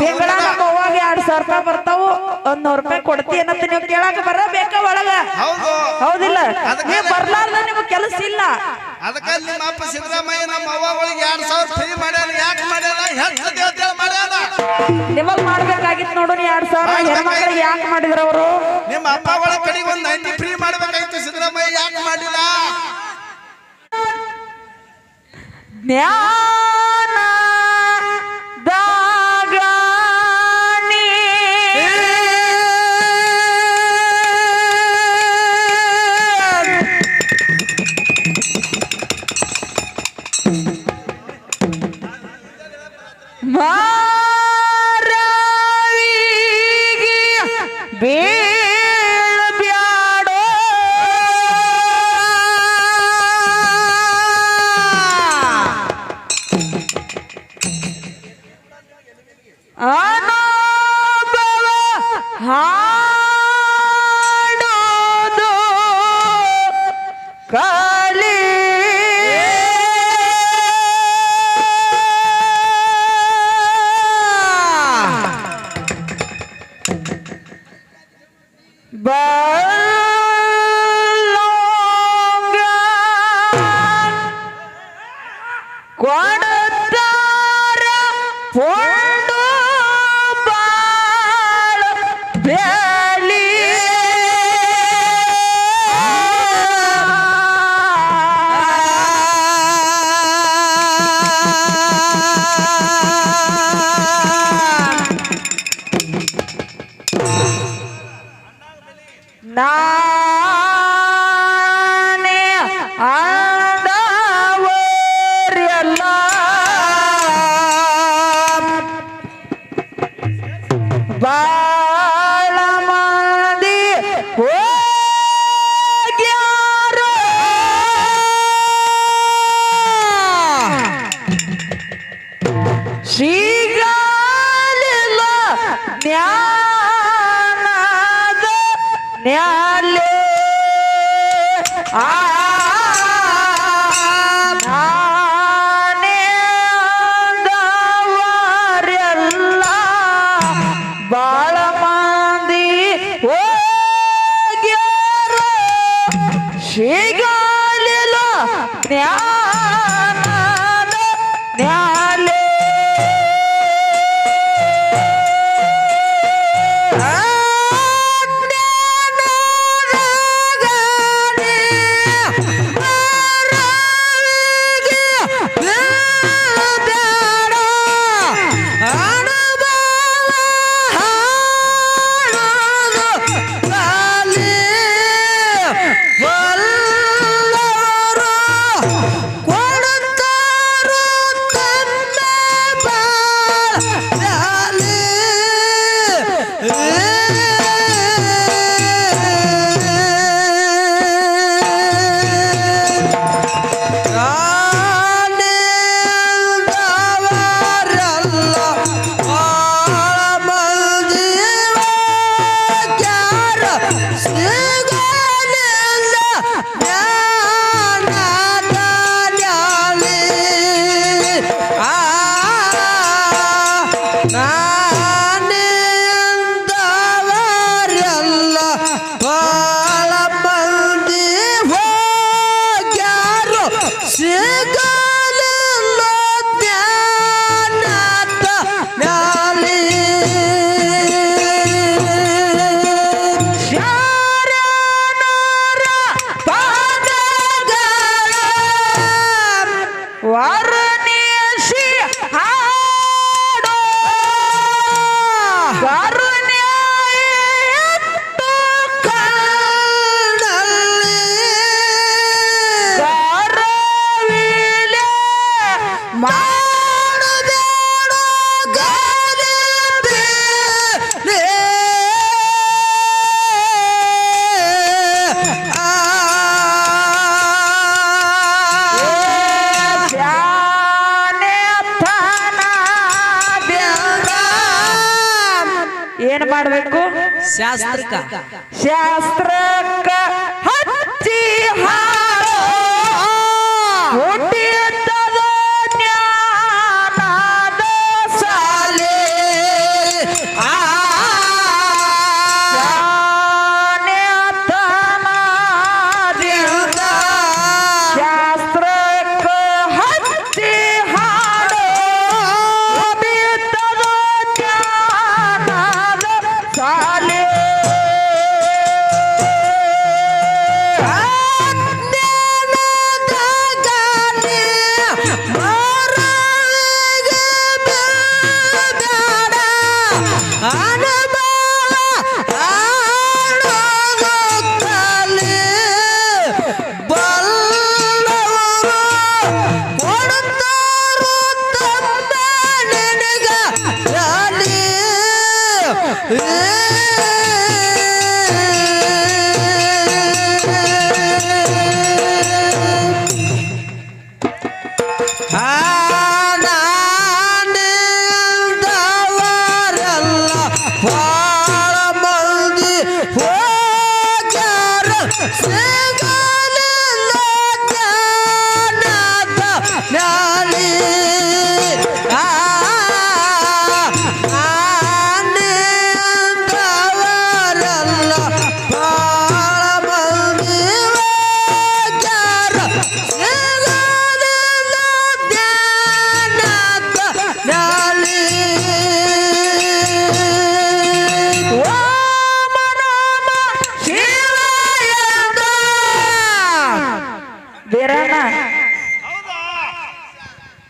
ತಿಂಗಳ ನಮ್ಮ ಅವ್ವಾಗ ಎರಡ್ ಸಾವಿರ ರೂಪಾಯಿ ಬರ್ತಾವು ಒಂದ್ ನೂರ್ ರೂಪಾಯಿ ಕೊಡ್ತಿ ಅನ್ನತ್ತ ನೀವು ಕೇಳಾಕ ಬರಬೇಕ ಒಳಗ? ಹೌದು. ಹೌದಿಲ್ಲ? ನೀವು ಬರ್ಲಾರ್ದ ನಿಮ್ಗೆ ಕೆಲಸ ಇಲ್ಲ. ಅದಕ್ಕೆ ನಿಮ್ಮ ಅಪ್ಪ ಸಿದ್ದರಾಮಯ್ಯ ನಮ್ಮ ಅವ್ವಗಳಿಗೆ ಎರಡ್ ಸಾವಿರ ಫ್ರೀ ಮಾಡ್ಯಾನ. ಯಾಕೆ ಮಾಡ್ಯಾನ? ಹೆಚ್ಚು ಅಂತೇಳಿ ಮಾಡ್ಯಾನ? ನಿಮಗ್ ಮಾಡ್ಬೇಕಾಗಿತ್ತು ನೋಡು ಎರಡ್ ಸಾವಿರ ಹೆಣ್ಮಕ್ಳಿಗೆ ಯಾಕೆ ಮಾಡಿದ್ರ ಅವರು ನಿಮ್ಮ ಅಪ್ಪಗಳ ಕಡೆಗೆ ಒಂದ್ ನೈಂಟಿ ಫ್ರೀ ಮಾಡ್ಬೇಕಾಗಿತ್ತು ಸಿದ್ದರಾಮಯ್ಯ. ಯಾಕೆ ಮಾಡಿಲ್ಲ? ಜ್ಞಾನ ಪೊಂಡು ಬಾಳ. ನ್ಯಾಲೆ. ಆ ನಾನೇ ಅಂದವರೆಲ್ಲ ಏನ್ ಮಾಡ್ಬೇಕು? ಶಾಸ್ತ್ರಕ್ಕ ಶಾಸ್ತ್ರಕ್ಕ ಹಚ್ಚಿ ಹಾರೋ ಆನಂದ すごい。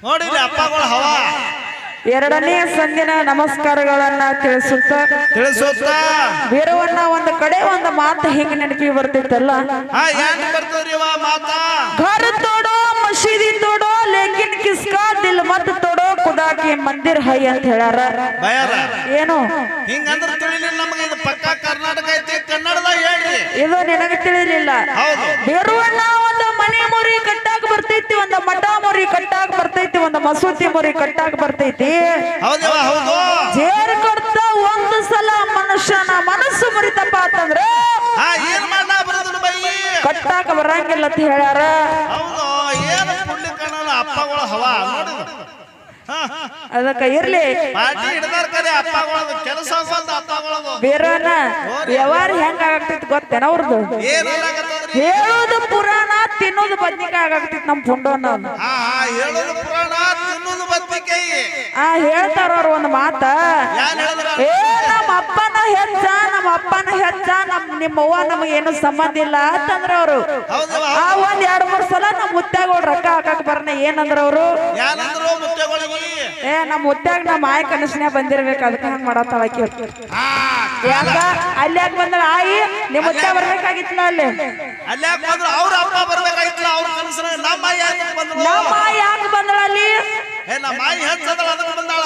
ನೋಡಿರಿ ಅಪ್ಪಗಳ ಹವಾ. ಎರಡನೇ ಸಂದಿನ ನಮಸ್ಕಾರಗಳನ್ನ ತಿಳಿಸುತ್ತ ತಿಳಿಸುತ್ತ. ವೀರವನ್ನ ಒಂದು ಕಡೆ ಒಂದು ಮಾತು ಹಿಂಗ ನೆನಪಿ ಬರ್ತಿತ್ತಲ್ಲ? ಘರ್ ತೋಡೋ ಮಸೀದಿ ತೋಡೋ ಲೇಕಿನ್ ಕಿಸ್ಕಾ ದಿಲ್ ಮತ್ ತೋಡೋ ಖುದಾಕಿ ಮಂದಿರ್ ಹೈ ಅಂತ ಹೇಳಾರ ಏನು? ಹಿಂಗಂದ್ರ ತಿಳಿಲಿಲ್ಲ ನಮಗೆ ಇದು ಪಕ್ಕ ಕರ್ನಾಟಕ ಐತಿ ಕನ್ನಡದಾಗ ಹೇಳ್ರಿ. ಇದು ನಿನಗೆ ತಿಳಿಲಿಲ್ಲ. ಬೇರುವಣ್ಣ ಒಂದು ಮನೆ ಮುರಿ ಕಟ್ಟ ಕಟ್ಟಾಕ ಬರ್ತೈತಿ ಒಂದು ಮಠ ಮುರಿ ಕಟ್ಟಾಕ ಬರ್ತೈತಿ ಒಂದು ಮಸೂತಿ ಮುರಿ ಕಟ್ಟಾಕ ಬರ್ತೈತಿ. ಜೇರ್ ಕೊಡ್ತ ಒಂದು ಸಲ ಮನುಷ್ಯನ ಮನಸ್ಸು ಮುರಿತಪ್ಪ ಅಂತಂದ್ರೆ ಕಟ್ಟಾಕ ಬರಂಗಿಲ್ಲ ಅಂತ ಹೇಳ್ಯಾರ. ಅದಕ್ಕ ಇರ್ಲಿ. ಬೇರೆ ವ್ಯವಹಾರ ಹೆಂಗ ಆಗ್ತೈತಿ ಗೊತ್ತೇನ ಅವ್ರದ್ದು ಹೇಳೋದು ಪುರಾಣ ತಿನ್ನೋದು ಬದ್ನಿಕಾಯಿ ಆಗಾಗ್ತಿತ್ತು ನಮ್ ಪುಂಡೋನ ಆ ಹಾ ಹೇಳೋದು ಪುರಾಣ ತಿನ್ನೋದು ಬದ್ನಿಕಾಯಿ. ಆ ಹೇಳ್ತಾರ ಅವ್ರ ಒಂದ್ ಮಾತ. ಏ ನಮ್ಮ ಅಪ್ಪನ ಹೆಚ್ಚ ನಮ್ಮ ಅಪ್ಪನ ಹೆಚ್ಚ ನಮ್ ನಿಮ್ಮ ಅವ್ವ ನಮಗ್ ಏನು ಸಂಬಂಧ ಇಲ್ಲ ಅಂತಂದ್ರ ಅವರು. ಆ ಒಂದ್ ಎರಡ್ ಮೂರ್ ಸಲ ನಮ್ ಮುತ್ತಾಗೋಳ್ ರೊಕ್ಕ ಹಾಕಕ್ ಬರ್ನ ಏನಂದ್ರ ಅವ್ರು. ಏ ನಮ್ಮ ಮುದ್ದಾಗ ನಮ್ಮ ಆಯ್ ಕನಸಿನ ಬಂದಿರ್ಬೇಕು ಅದಕ್ಕೆ ಹಂಗ ಮಾಡತ್ತಾಳ ಯಾಕ ಅಲ್ಲಿ ಯಾಕೆ ಬಂದಳ? ಆಯಿ ನಿಮ್ಮ ಮುತ್ಯ ಬರ್ಬೇಕಾಗಿತ್ತಲ್ಲ ಅಲ್ಲಿ? ಅಲ್ಲಿ ಯಾಕೆ ಬಂದ್ರು? ಅವ್ರ ಅಪ್ಪ ಬರ್ಬೇಕಾಗಿತ್ತಲ್ಲ ಅವ್ರ ಕನಸನ ನಮ್ಮ ಆಯಿ ಯಾಕೆ ಬಂದ್ರು ನಮ್ಮ ಆಯಿ ಯಾಕೆ ಬಂದಳ ಅಲ್ಲಿ ಏ ನಮ್ಮ ಆಯಿ ಹೆಚ್ಚದಳ ಅದಕ್ಕೆ ಬಂದಾಳ.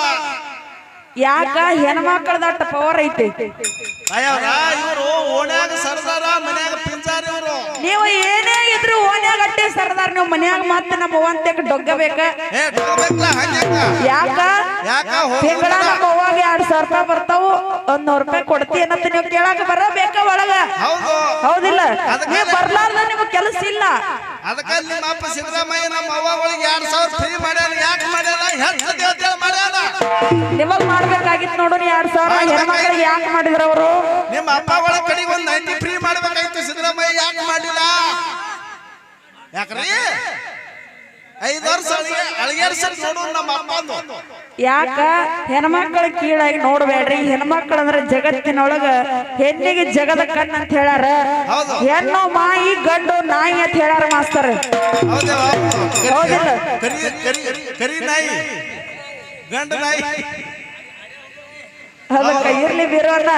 ಯಾಕ ಹೆಣ್ಮಕ್ಳದಟ್ಟ ಪವರ್ ಐತಿ? ಅಯ್ಯವ್ರ ಇವರು ಓಣ್ಯಾಗ ಸರ್ದಾರ ಮನ್ಯಾಗ ಪಿಂಜಾರ ಇವರು. ನೀವು ಏನೇ ಇದ್ರು ಓನ್ಯಾಗ ಅಟ್ಟೆ ಸರ್ದಾರ್ ನೀವು ಮನ್ಯಾಗ ಮತ್ತೆ ನಮ್ಮ ಅವ್ವಂತೆಕ್ ಡೊಗ್ಗಬೇಕ? ಯಾಕ? ಯಾಕ? ತಿಂಗಳ? ನಮ್ಮ ಅವ್ವಾಗ ಎರಡ್ ಸಾವಿರ ರೂಪಾಯಿ ಬರ್ತಾವು ಒಂದ್ ನೂರ್ ರೂಪಾಯಿ ಕೊಡ್ತಿ ಅನ್ನತ್ತ ನೀವು ಕೇಳಾಕ ಬರಬೇಕ ಒಳಗ? ಹೌದು. ಹೌದಿಲ್ಲ? ನೀವು ಬರ್ಲಾರ್ದ ನಿಮ್ಗೆ ಕೆಲಸ ಇಲ್ಲ. ಅದಕ್ಕೆ ನಿಮ್ಮ ಅಪ್ಪ ಸಿದ್ದರಾಮಯ್ಯ ನಮ್ಮ ಅವ್ವಗಳಿಗೆ ಎರಡ್ ಸಾವಿರ ಫ್ರೀ ಮಾಡ್ಯಾರ ಯಾಕೆ ಮಾಡ್ಯಾರ ಹೆಚ್ಚು ಮಾಡ್ಯಾರ ನಿಮಗ್ ಮಾಡ್ಬೇಕಾಗಿತ್ತು ನೋಡು ನೀ ಎರಡ್ ಸಾವಿರ ಹೆಣ್ಮಕ್ಳಿಗೆ ಯಾಕೆ ಮಾಡಿದ್ರ ಅವರು? ನಿಮ್ಮ ಅಪ್ಪಗಳ ಕಡೆಗೆ ಒಂದ್ ನೈಂಟಿ ಫ್ರೀ ಮಾಡ್ಬೇಕಾಯ್ತು ಸಿದ್ದರಾಮಯ್ಯ ಯಾಕೆ ಮಾಡಿಲ್ಲ? ಯಾಕ್ರಿ? ಐದು ವರ್ಷ ಅಳಿಗೆ ಅಳಿಗೇರ್ಸಕ್ ನೋಡು ನಮ್ಮ ಯಾಕ? ಹೆಣ್ಮಕ್ಳ ಕೀಳಾಗಿ ನೋಡ್ಬೇಡ್ರಿ. ಹೆಣ್ಮಕ್ಳ ಅಂದ್ರೆ ಜಗತ್ತಿನೊಳಗ ಹೆಣ್ಣಿಗೆ ಜಗದ ಕಣ್ಣ ಅಂತ ಹೇಳಾರ. ಹೆಣ್ಣು ಮಾಯಿ ಗಂಡು ನಾಯಿ ಅಂತ ಹೇಳಾರ ಮಾಸ್ತರ್. ಹೌದಾ. ಹೌದಿಲ್ಲ? ಕರಿ ಕರಿ ಕರಿ ನಾಯಿ. ಗಂಡ ನಾಯಿ ಅದಕ್ಕ ಇರ್ಲಿ ಬೀರೋಣ